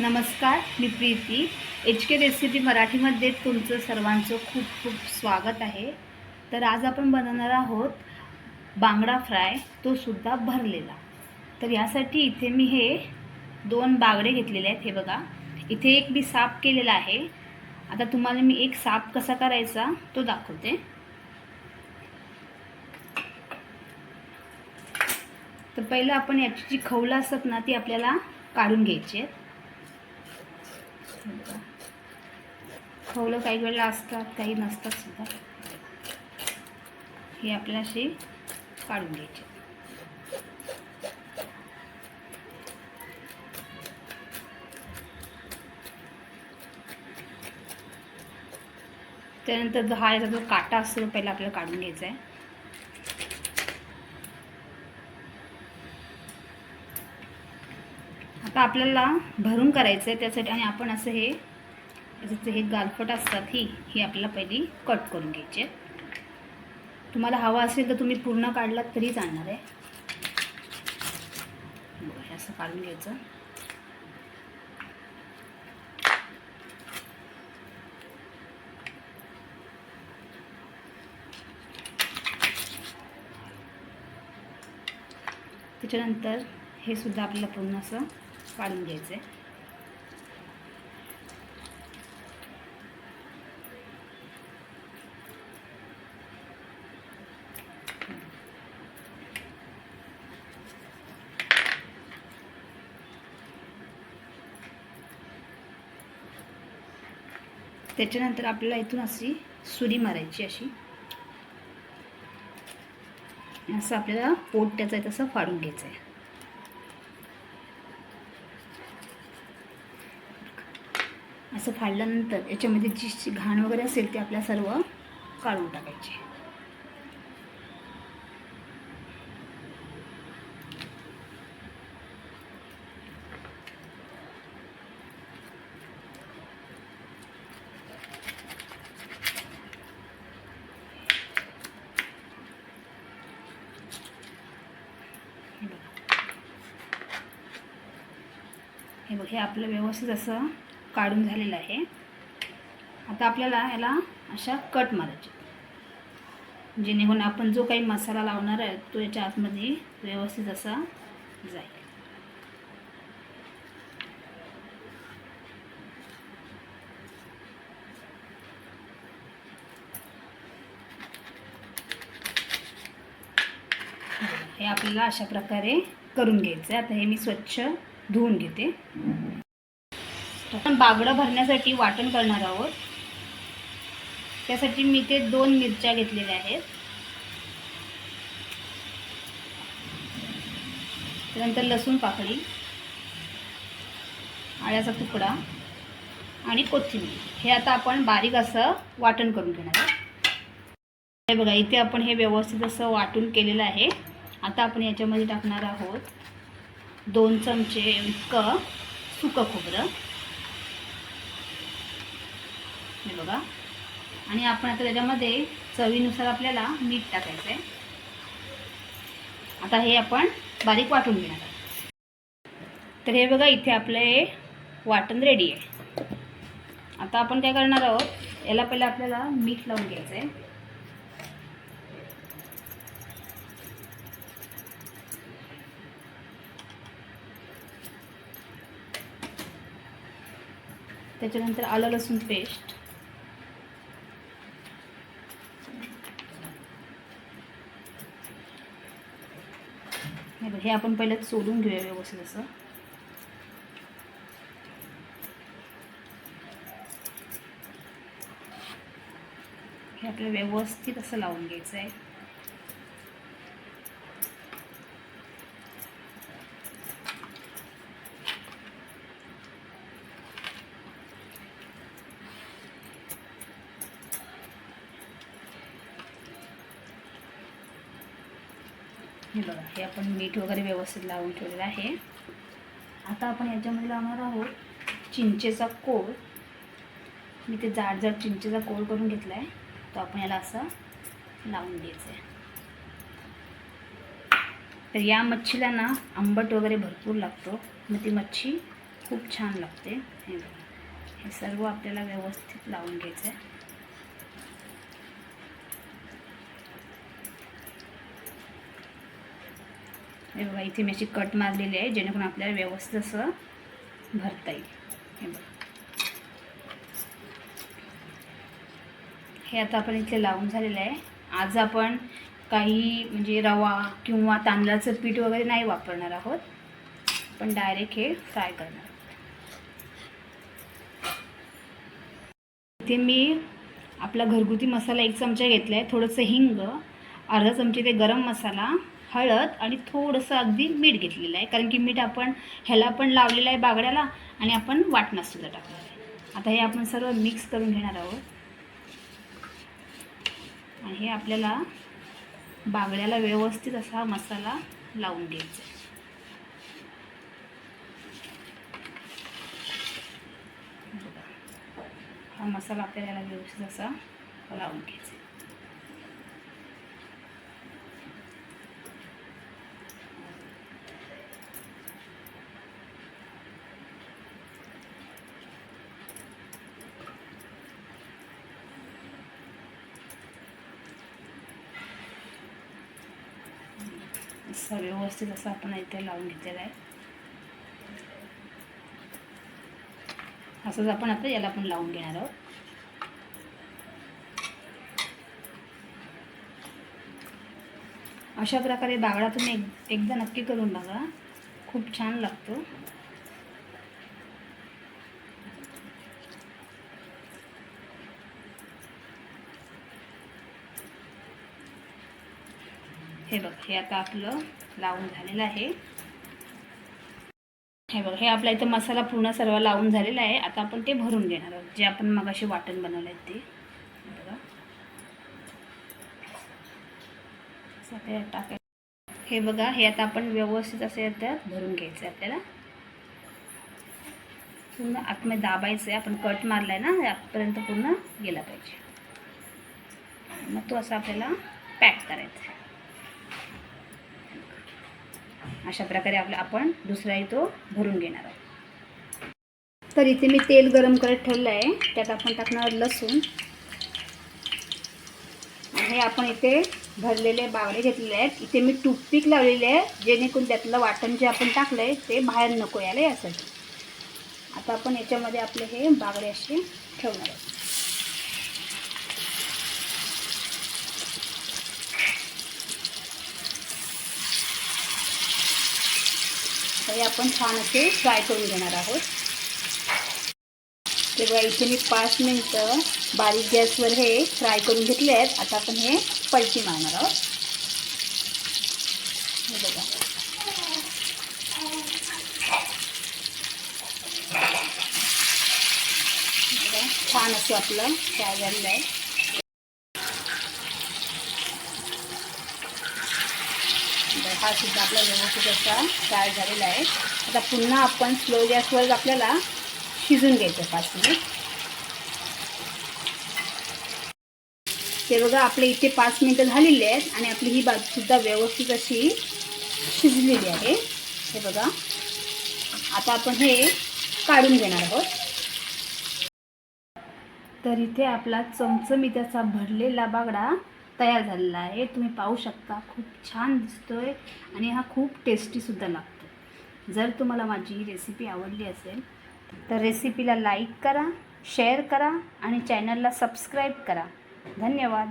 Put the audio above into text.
नमस्कार मी Preeti. H K recipe मराठीमध्ये तुमचं सर्वांचं खूप खूप स्वागत आहे. तर आज आपण बनवणार आहोत बांगडा फ्राय तो सुद्धा भरलेला. तर यासाठी इथे मी हे दोन बांगडे घेतलेले आहेत हे बघा. इथे एक मी साफ केलेला आहे. आता तुम्हाला मी एक साफ कसा करायचा तो दाखवते. तर पहिलं आपण याची जी खवलं असतात ना ती आपल्याला काढून घ्यायची आहेत. खवलं काही वेळेला असतात काही नसतात सुद्धा. हे आपल्याशी अशी काढून घ्यायचे. त्यानंतर हा याचा जो काटा असतो पहिला आपल्याला काढून घ्यायचा आहे. आता आपल्याला भरून करायचं आहे त्यासाठी आणि आपण असं हे याचं हे गालफट असतात ही ही आपल्याला पहिली कट करून घ्यायची तुम्हाला हवा असेल तर तुम्ही पूर्ण काढलात तरी चालणार आहे. बरं असं काढून घ्यायचं. त्याच्यानंतर हे सुद्धा आपल्याला पूर्ण असं काढून घ्यायचं. आहे त्याच्यानंतर आपल्याला इथून अशी सुरी मारायची अशी. असं आपल्याला पोट त्याचं आहे तसं फाडून घ्यायचं आहे असं फाडल्यानंतर याच्यामध्ये जी घाण वगैरे असेल ते आपल्या सर्व काढून टाकायचे. हे हे बघ हे आपलं व्यवस्थित असं काढून झालेलं आहे. आता आपल्याला ह्याला अशा कट मारायचे. जेणेकरून आपण जो काही मसाला लावणार आहे तो याच्या आतमध्ये व्यवस्थित असा जाईल. हे आपल्याला अशा प्रकारे करून घ्यायचं आहे आता हे मी स्वच्छ धुवून घेते. आपण बागडं भरण्यासाठी वाटण करणार आहोत. त्यासाठी मी ते दोन मिरच्या घेतलेल्या आहेत. त्यानंतर लसूण पाकळी आळ्याचा तुकडा आणि कोथिंबीर. हे आता आपण बारीक असं वाटण करून घेणार आहोत. हे बघा इथे आपण हे व्यवस्थित असं वाटून केलेलं आहे. आता आपण याच्यामध्ये टाकणार आहोत दोन चमचे इतकं सुकं खोबरं. हे बघा. आणि आपण आता त्याच्यामध्ये चवीनुसार आपल्याला मीठ टाकायचं आहे आता हे आपण बारीक वाटून घेणार आहोत. तर हे बघा इथे आपलं हे वाटण रेडी आहे. आता आपण काय करणार आहोत याला पहिलं आपल्याला मीठ लावून घ्यायचं आहे त्याच्यानंतर आलं लसूण पेस्ट हे आपण पहिलं सोडून घेऊया व्यवस्थित असं. हे आपल्याला व्यवस्थित असं लावून घ्यायचं आहे हे बघा हे आपण मीठ वगैरे व्यवस्थित लावून ठेवलेलं आहे. आता आपण याच्यामध्ये लावणार आहोत चिंचेचा कोळ. मी ते जाड जाड चिंचेचा कोळ करून घेतला आहे तो आपण याला असं लावून द्यायचं आहे तर या मच्छीला ना आंबट वगैरे भरपूर लागतो मग ती मच्छी खूप छान लागते. हे बघा हे सर्व आपल्याला व्यवस्थित लावून घ्यायचं आहे हे बघा इथे मी अशी कट मारलेली आहे जेणेकरून आपल्याला व्यवस्थित असं भरता येईल. हे बघा. हे आता आपण इथे लावून झालेलं आहे. आज आपण काही म्हणजे रवा किंवा तांदळाचं पीठ वगैरे नाही वापरणार आहोत. पण डायरेक्ट हे फ्राय करणार इथे मी आपला घरगुती मसाला एक चमचा घेतला आहे थोडंसं हिंग अर्धा चमचे ते गरम मसाला हळद आणि थोडंसं अगदी मीठ घेतलेलं आहे. कारण की मीठ आपण ह्याला पण लावलेलं आहे बागड्याला आणि आपण वाटणासुद्धा टाकलेलं आहे. आता हे आपण सर्व मिक्स करून घेणार आहोत. आणि हे आपल्याला बागड्याला व्यवस्थित असा मसाला लावून घ्यायचा आहे. हा मसाला आपल्याला व्यवस्थित असा लावून घ्यायचा आहे. असं व्यवस्थित असं आपण इथे लावून घेतलेलं आहे. असंच आपण आता याला पण लावून घेणार आहोत. अशा प्रकारे बागडा तुम्ही एक एकदा नक्की करून बघा. खूप छान लागतो. हे बघ हे आता आपलं लावून झालेलं आहे. हे बघ हे आपला इथं मसाला पूर्ण सर्व लावून झालेला आहे. आता आपण ते भरून घेणार आहोत. जे आपण मग असे वाटण बनवलं आहे ते बघा. असं टाकाय हे बघा हे आता आपण व्यवस्थित असे त्यात भरून घ्यायचं आहे आपल्याला. पूर्ण आतमध्ये दाबायचं आहे आपण कट मारला आहे ना आतपर्यंत पूर्ण गेला पाहिजे. मग तो असा आपल्याला पॅक करायचा आहे. अशा प्रकारे आपला आपण दुसराही तो भरून घेणार आहोत. तर इथे मी तेल गरम करत ठेवलं आहे. त्यात आपण टाकणार लसूण. आणि हे आपण इथे भरलेले बावडे घेतलेले आहेत. इथे मी टूथपिक लावलेले आहे जेणेकरून त्यातलं वाटण जे आपण टाकलं आहे ते बाहेर नको यायला यासाठी. आता आपण याच्यामध्ये आपले हे बागडे असे ठेवणार आहोत. हे आपण छान असे फ्राय करून घेणार आहोत. तेव्हा इथे मी पाच मिनटं बारीक गॅसवर हे फ्राय करून घेतले आहेत. आता आपण हे पलटी मारणार आहोत. हे बघा. बघा, छान असं आपलं फ्राय झालेलं आहे. हा सुद्धा आपला व्यवस्थित असा तयार झालेला आहे. आता पुन्हा आपण स्लो गॅसवर आपल्याला शिजून घ्यायचं पाच मिनिट ते बघा आपले इथे पाच मिनटं झालेली आहेत आणि आपली ही बाजूसुद्धा व्यवस्थित अशी शिजलेली आहे. हे बघा आता आपण हे काढून घेणार आहोत. तर इथे आपला चमचमीत असा भरलेला बागडा तयार झालेला आहे. तुम्ही पाहू शकता खूप छान दिसतो आहे आणि हा खूप टेस्टीसुद्धा लागतो. जर तुम्हाला माझी रेसिपी आवडली असेल तर रेसिपीला लाईक करा शेअर करा आणि चॅनलला सबस्क्राईब करा. धन्यवाद.